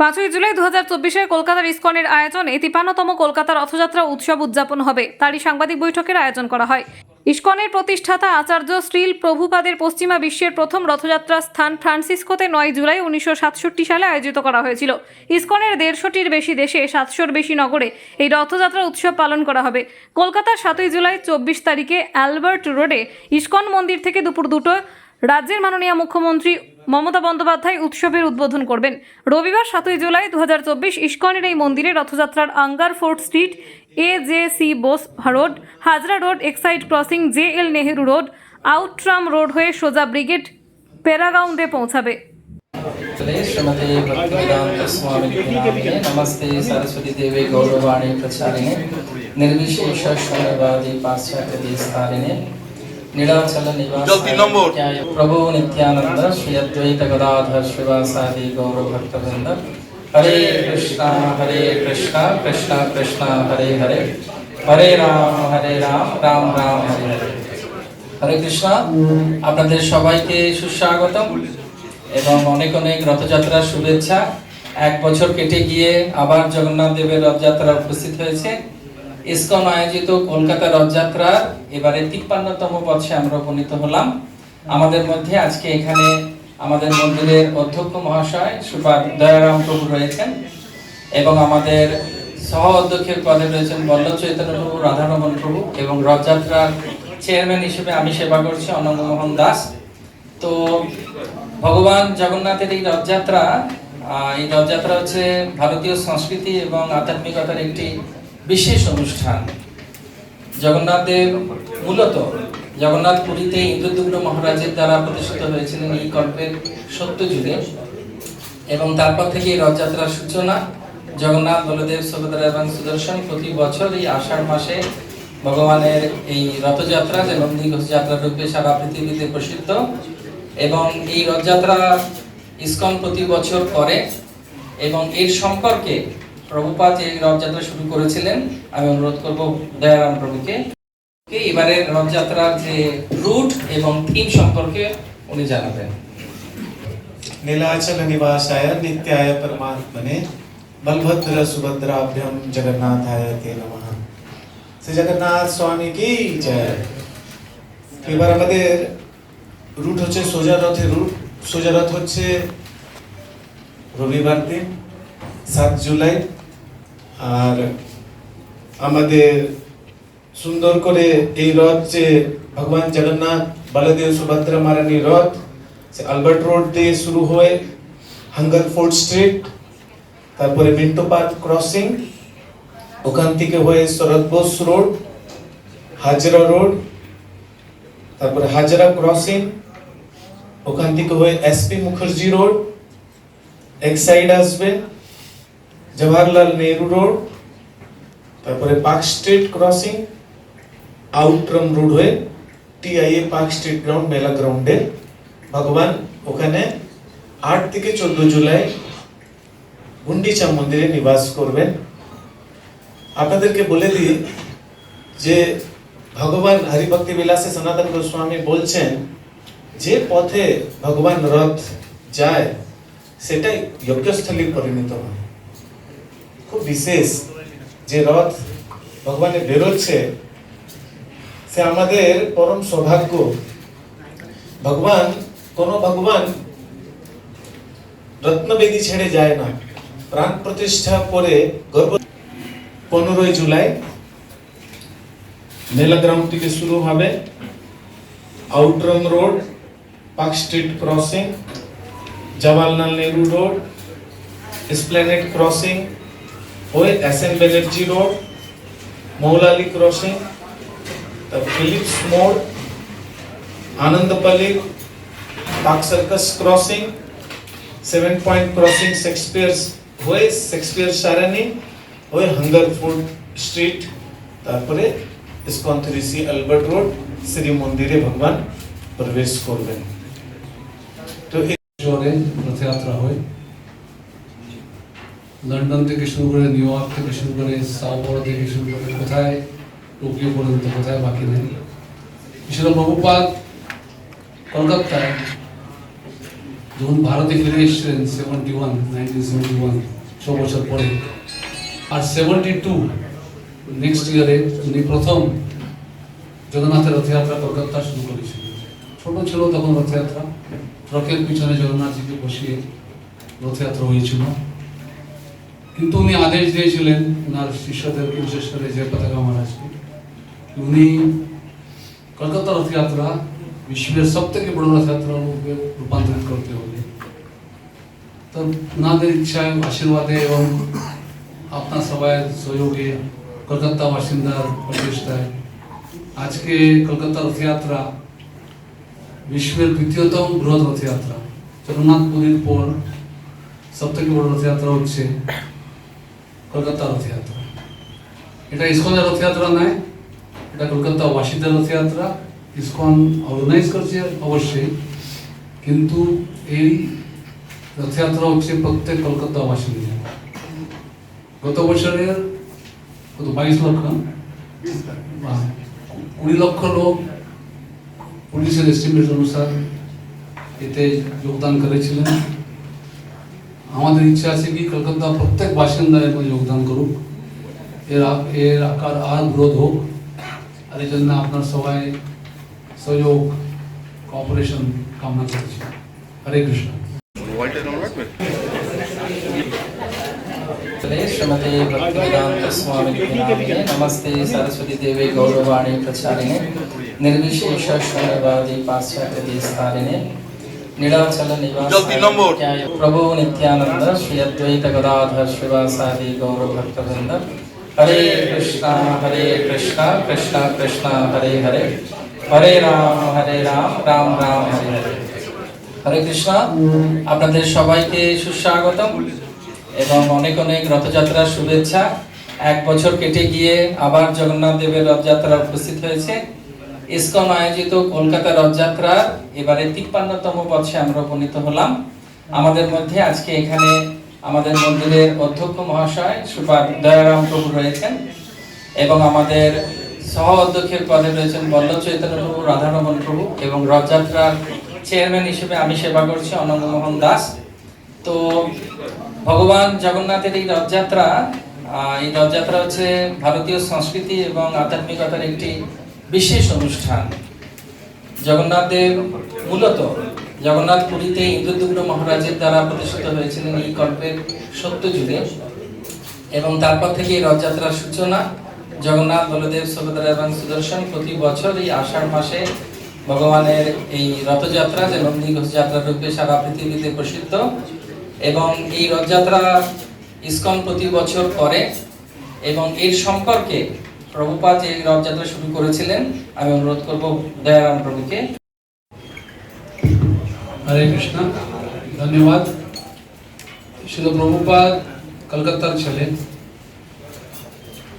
পাঁচই জুলাই দু হাজার চব্বিশে কলকাতার ইস্কনের আয়োজনে তিপান্নতম কলকাতা রথযাত্রা উৎসব উদযাপন হবে। তারই সাংবাদিক বৈঠকের আয়োজন করা হয়। ইস্কনের প্রতিষ্ঠাতা আচার্য শ্রীল প্রভুপাদের পশ্চিমা বিশ্বের প্রথম রথযাত্রার স্থান ফ্রান্সিসকোতে নয় জুলাই উনিশশো সাতষট্টি সালে আয়োজিত করা হয়েছিল। ইস্কনের দেড়শোটির বেশি দেশে সাতশোর বেশি নগরে এই রথযাত্রা উৎসব পালন করা হবে। কলকাতার সাতই জুলাই চব্বিশ তারিখে অ্যালবার্ট রোডে ইস্কন মন্দির থেকে দুপুর দুটো রাজ্যের মাননীয় মুখ্যমন্ত্রী মমতা বন্দ্যোপাধ্যায় উৎসবের উদ্বোধন করবেন রবিবার সাতই জুলাই দু হাজার চব্বিশ ইস্কনের এই মন্দিরে রথযাত্রার Hungerford street A J C Bose road Hazra road Exide crossing J L Nehru road Outram road হয়ে সোজা ব্রিগেড প্যারাগাউন্ডে পৌঁছাবে श्रीमते भक्तिवेदांत स्वामी नामिने नमस्ते सरस्वती देवे गौरवाणी प्रचारिणे निर्विशेष शून्यवादी ನಿವಾಸ ಪ್ರಭು ನಿತ್ಯಾನಂದ ಶ್ರೀ ಅದ್ವೈತ ಗದಾಧರ ಗೌರವ ಭಕ್ತವೃಂದ ಹರೇ ಕೃಷ್ಣ ಹರೇ ಕೃಷ್ಣ ಕೃಷ್ಣ ಕೃಷ್ಣ ಹರೇ ಹರೇ রাম রাম রাম হরে হরে হরে কৃষ্ণ আপনাদের সবাইকে সুস্বাগত এবং অনেক অনেক রথযাত্রার শুভেচ্ছা। এক বছর কেটে গিয়ে আবার জগন্নাথ দেবের রথযাত্রা উপস্থিত হয়েছে। ইসকন আয়োজিত কলকাতা রথযাত্রার এবারে তিপ্পান্নতম পথে আমরা উপনীত হলাম। আমাদের মধ্যে আজকে এখানে আমাদের মন্দিরের অধ্যক্ষ মহাশয় সুপার দয়ারাম প্রভু রয়েছেন এবং আমাদের সহ অধ্যক্ষের পদে রয়েছেন বল্লভ চৈতন্য প্রভু, রাধারমন প্রভু এবং রথযাত্রার চেয়ারম্যান হিসেবে আমি সেবা করছি অনন্ত মোহন দাস। তো ভগবান জগন্নাথের এই রথযাত্রা এই রথযাত্রা হচ্ছে ভারতীয় সংস্কৃতি এবং আধ্যাত্মিকতার একটি বিশেষ অনুষ্ঠান। জগন্নাথ দেব মূলত জগন্নাথ পুরীতে ইন্দ্রদুগ্ন মহারাজের দ্বারা প্রতিষ্ঠিত হয়েছিলেন এই কল্পের সত্য যুগে এবং তারপর থেকে এই রথযাত্রার সূচনা, জগন্নাথ, বলদেব, সুভদ্রা এবং সুদর্শন প্রতি বছর এই আষাঢ় মাসে ভগবানের এই রথযাত্রা যে নন্দী ঘোষযাত্রা রূপে সারা পৃথিবীতে প্রসিদ্ধ। এবং এই রথযাত্রা ইসকন প্রতি বছর করে। এবং এর সম্পর্কে প্রভুপাত এই রথযাত্রা শুরু করেছিলেন আমি অনুরোধ করব দয়ারাম প্রভুকে এবারের রথযাত্রার যে রুট এবং থিম সম্পর্কে উনি জানাবেন नीलाचल निवासाय नित्याय परमात्मने बलभद्र सुभद्राभ्यम जगन्नाथाय ते नमः শ্রী জগন্নাথ স্বামী কি জয় এবার আমাদের রুট হচ্ছে সোজা রথের রুট সোজা রথ হচ্ছে রবিবার দিন সাত জুলাই আর আমাদের সুন্দর করে এই রথ যে ভগবান জগন্নাথ, বলদেব সুভদ্রা মারানি রথ, সে আলবার্ট রোড দিয়ে শুরু হয়ে হাঙ্গার ফোর্ট স্ট্রিট, তারপরে মিন্টো পার্ক ক্রসিং, ওখান থেকে হয়ে শরৎ বোস রোড, হাজরা রোড, তারপরে হাজরা ক্রসিং, ওখান থেকে হয়ে এসপি মুখার্জি রোড, এক সাইড আসবে। জওয়াহরলাল নেহরু রোড তারপরে park street crossing Outram road হয়ে টিআইএ পার্ক স্ট্রিট গ্রাউন্ড মেলা গ্রাউন্ডে ভগবান, ওখানে আট থেকে চোদ্দ জুলাই গুন্ডিচা মন্দিরে নিবাস করবেন। আপনাদেরকে বলে দিই যে ভগবান হরিভক্তি বিলাসে সনাতন গোস্বামী বলছেন, যে পথে ভগবান রথ যায়, সেটাই যজ্ঞস্থলী পরিণত হয়। খুব বিশেষ যে রথ ভগবানে বেরোচ্ছে, সে আমাদের পরম সৌভাগ্য। ভগবান, কোন ভগবান রত্নবেদী ছেড়ে যায় না। প্রাণ প্রতিষ্ঠা করে গর্ব পনেরোই জুলাই মেলাগ্রাম থেকে শুরু হবে Outram Road, Park Street crossing, Jawaharlal Nehru Road Esplanade crossing হয়ে S N Banerjee Road Moulali crossing Philips মোড় Anandapalli Park Circus crossing seven point crossing Shakespeare's হয়ে শেক্সপিয়ার সারানি হয়ে হাঙ্গার ফুড স্ট্রিট তারপরে ISKCON three C Albert Road Shri মন্দিরে ভগবান প্রবেশ করবেন। তো এই শহরে রথযাত্রা হয়। লন্ডন থেকে শুরু করে নিউ ইয়র্ক থেকে শুরু করে সাউথ থেকে শুরু করে কোথায়, টোকিও পর্যন্ত কোথায় বাকি নেই। ঈশ্বর প্রভুপাত কলকাতায় যখন ভারতে ফিরে এসেছিলেন seventy one nineteen seventy one ছ বছর পরে, আর সেভেন্টি টু নেক্সট ইয়ারে উনি প্রথম জগন্নাথের রথযাত্রা কলকাতা শুরু করেছিলেন। ছোট ছিল তখন রথযাত্রা ট্রাকের পিছনে জগন্নাথজিকে বসিয়ে রথযাত্রা হয়েছিল। কিন্তু উনি আদেশ দিয়েছিলেন ওনার শিষ্যদেরকে বিশেষ করে যে পতাকা মহারাজকে উনি কলকাতা রথযাত্রা বিশ্বের সব থেকে বড় রথযাত্রা রূপে রূপান্তরিত করতে হবে তো ওনাদের ইচ্ছায় আশীর্বাদে এবং আপনার সবাই সহযোগে কলকাতা বাসিন্দার প্রচেষ্টায় আজকে কলকাতা রথযাত্রা বিশ্বের দ্বিতীয়তম বৃহৎ রথযাত্রা জগন্নাথ পুরীর পর সব থেকে বড় রথযাত্রা হচ্ছে কলকাতা রথযাত্রা। এটা ইস্কনের রথযাত্রা নয়, এটা কলকাতা বাসীদের রথযাত্রা। ইস্কন অর্গানাইজ করছে অবশ্যই, কিন্তু এই রথযাত্রা হচ্ছে প্রত্যেক কলকাতা বাসিন্দা গত বছরের কত, বাইশ লক্ষ? কুড়ি লক্ষ লোক পুলিশের এস্টিমেট অনুসার এতে যোগদান করেছিলেন। আমাদের ইচ্ছা আছে কি কলকাতা প্রত্যেক বাসিন্দা এর মধ্যে যোগদান করুক এর আ- এর আকার আর গ্রোথ হোক আর এই জন্য আপনার সবাই সহযোগ কঅপারেশন কামনা করছি হরে কৃষ্ণ মোবাইলটা নাম্বার রাখবেন श्रीमते भक्तिवेदांत स्वामी नामिने नमस्ते सरस्वती देवे गौरवाणी प्रचारिणे निर्विशेष शून्यवादी पाश्चात्य देशतारिणे প্রভু নিত্যানন্দ ಪ್ರಭು ನಿತ್ಯಾನಂದ ಶ್ರೀ ಅದ್ವೈತ ಗದಾಧರ হরে ಗೌರ ಭಕ್ತವೃಂದ ಹರೇ ಕೃಷ್ಣ ಹರೇ ಕೃಷ್ಣ ಕೃಷ್ಣ হরে রাম হরে রাম রাম রাম হরে হরে। হরে কৃষ্ণ আপনাদের সবাইকে সুস্বাগত এবং অনেক অনেক রথযাত্রার শুভেচ্ছা। এক বছর কেটে গিয়ে আবার জগন্নাথ দেবের রথযাত্রা উপস্থিত হয়েছে। ইসকন আয়োজিত কলকাতা রথযাত্রার এবারে তিপ্পান্নতম বর্ষে আমরা উপনীত হলাম। আমাদের মধ্যে আজকে এখানে আমাদের মন্দিরের অধ্যক্ষ মহাশয় সুপার দয়ারাম প্রভু রয়েছেন এবং আমাদের সহ অধ্যক্ষের পদে রয়েছেন বল্লভ চৈতন্য প্রভু, রাধারমন প্রভু এবং রথযাত্রার চেয়ারম্যান হিসেবে আমি সেবা করছি অনন্ত মোহন দাস। তো ভগবান জগন্নাথের এই রথযাত্রা এই রথযাত্রা হচ্ছে ভারতীয় সংস্কৃতি এবং আধ্যাত্মিকতার একটি বিশেষ অনুষ্ঠান। জগন্নাথ দেব মূলত জগন্নাথ পুরীতে ইন্দ্রদুগ্র মহারাজের দ্বারা প্রতিষ্ঠিত হয়েছিলেন এই কল্পের সত্য যুগে এবং তারপর থেকে এই রথযাত্রার সূচনা জগন্নাথ, বলদেব সুভদ্রা এবং সুদর্শন প্রতি বছর এই আষাঢ় মাসে ভগবানের এই রথযাত্রা, যে নন্দী ঘোষ রূপে সারা পৃথিবীতে প্রসিদ্ধ। এবং এই রথযাত্রা ইসকন প্রতি বছর করে এবং এর সম্পর্কে প্রভুপাদ যে এই রথযাত্রা শুরু করেছিলেন, আমি অনুরোধ করব দয়ারাম প্রভুকে। হরে কৃষ্ণ, ধন্যবাদ। শিল প্রভুপাদ কলকাতার ছেলে।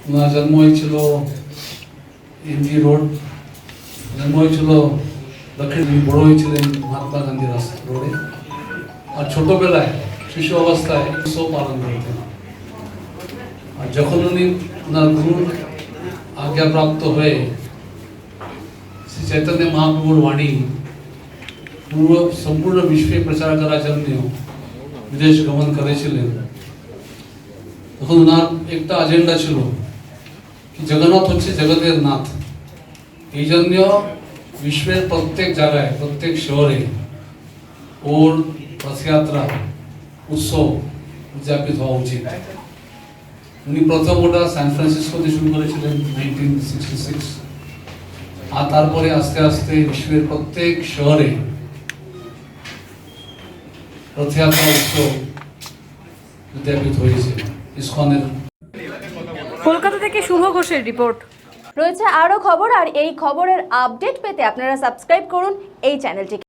ওনার জন্ম হয়েছিল এমজি রোড। জন্ম হয়েছিল দক্ষিণ বড় হয়েছিলেন মহাত্মা গান্ধী রাস্তা রোডে। আর ছোটবেলায়, শিশু অবস্থায় উৎসব পালন করতেন। আর যখন উনি ওনার গুরুর আজ্ঞাপ্রাপ্ত হয়ে শ্রী চৈতন্য মহাপ্রভুর বাণী পুরো সম্পূর্ণ বিশ্বে প্রচার করার জন্য বিদেশ গমন করেছিলেন তখন ওনার একটা এজেন্ডা ছিল কি জগন্নাথ হচ্ছে জগতের নাথ এই জন্য বিশ্বের প্রত্যেক জায়গায় প্রত্যেক শহরে ওর রথযাত্রা উৎসব উদযাপিত হওয়া উচিত উনি প্রথম ওটা সান ফ্রান্সিসকোতে শুরু করেছিলেন নাইনটিন সিক্সটি সিক্স আর তারপরে আস্তে আস্তে বিশ্বের প্রত্যেক শহরে কলকাতা থেকে শুভ ঘোষের রিপোর্ট। রয়েছে আরও খবর, আর এই খবরের আপডেট পেতে আপনারা সাবস্ক্রাইব করুন এই চ্যানেলটিকে।